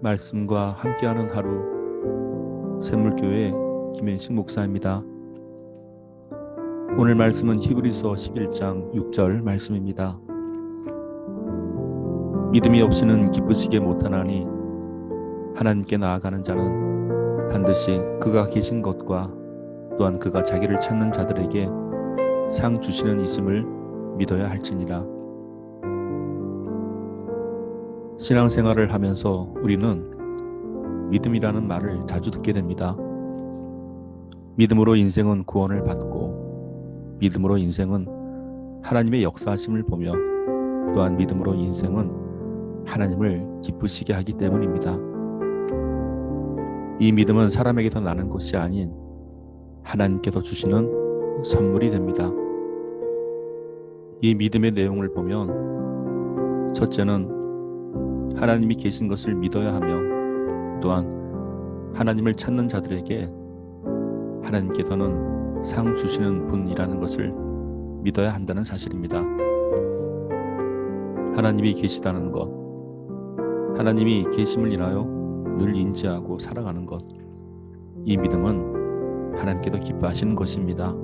말씀과 함께하는 하루 샘물교회 김현식 목사입니다. 오늘 말씀은 히브리서 11장 6절 말씀입니다. 믿음이 없이는 기쁘시게 못하나니 하나님께 나아가는 자는 반드시 그가 계신 것과 또한 그가 자기를 찾는 자들에게 상 주시는 있음을 믿어야 할지니라. 신앙생활을 하면서 우리는 믿음이라는 말을 자주 듣게 됩니다. 믿음으로 인생은 구원을 받고 믿음으로 인생은 하나님의 역사하심을 보며 또한 믿음으로 인생은 하나님을 기쁘시게 하기 때문입니다. 이 믿음은 사람에게서 나는 것이 아닌 하나님께서 주시는 선물이 됩니다. 이 믿음의 내용을 보면 첫째는 하나님이 계신 것을 믿어야 하며 또한 하나님을 찾는 자들에게 하나님께서는 상 주시는 분이라는 것을 믿어야 한다는 사실입니다. 하나님이 계시다는 것, 하나님이 계심을 인하여 늘 인지하고 살아가는 것, 이 믿음은 하나님께서 기뻐하시는 것입니다.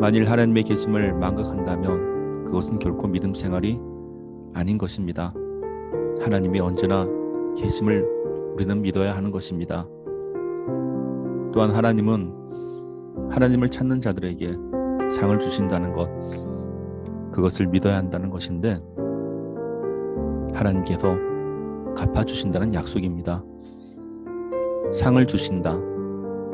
만일 하나님의 계심을 망각한다면 그것은 결코 믿음 생활이 아닌 것입니다. 하나님이 언제나 계심을 우리는 믿어야 하는 것입니다. 또한 하나님은 하나님을 찾는 자들에게 상을 주신다는 것, 그것을 믿어야 한다는 것인데 하나님께서 갚아주신다는 약속입니다. 상을 주신다.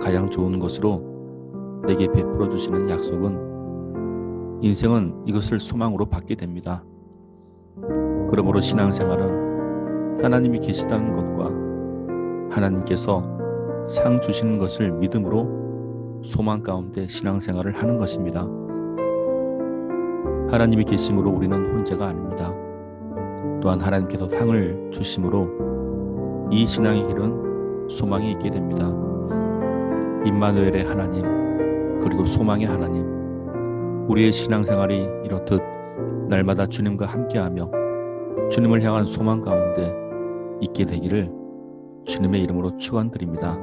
가장 좋은 것으로 내게 베풀어 주시는 약속은 인생은 이것을 소망으로 받게 됩니다. 그러므로 신앙생활은 하나님이 계시다는 것과 하나님께서 상 주시는 것을 믿음으로 소망 가운데 신앙생활을 하는 것입니다. 하나님이 계심으로 우리는 혼자가 아닙니다. 또한 하나님께서 상을 주심으로 이 신앙의 길은 소망이 있게 됩니다. 임마누엘의 하나님 그리고 소망의 하나님 우리의 신앙생활이 이렇듯 날마다 주님과 함께하며 주님을 향한 소망 가운데 있게 되기를 주님의 이름으로 축원드립니다.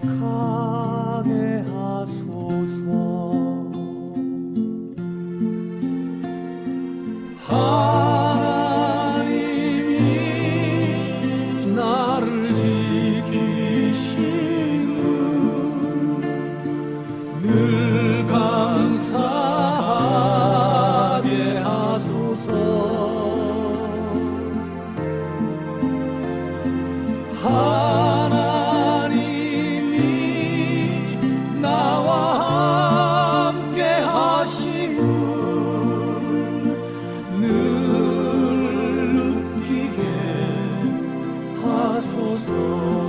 기억하게 하소서. 하나님이 나를 지키심을 늘 감사하게 하소서 Ісусу.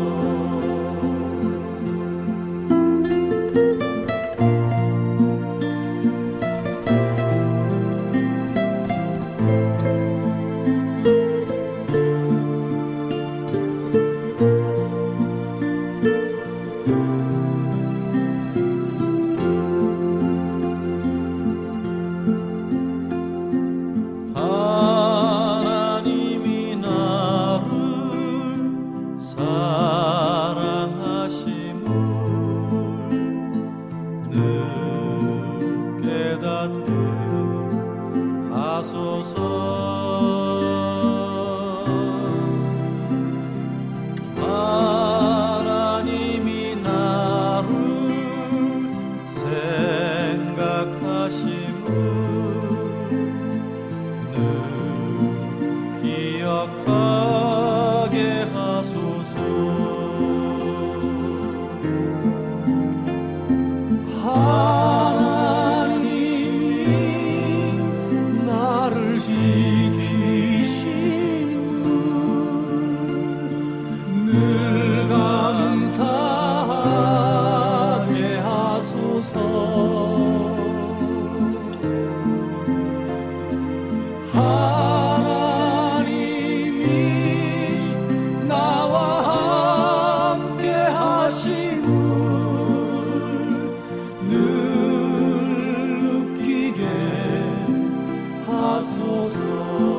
I'll. 注ぐ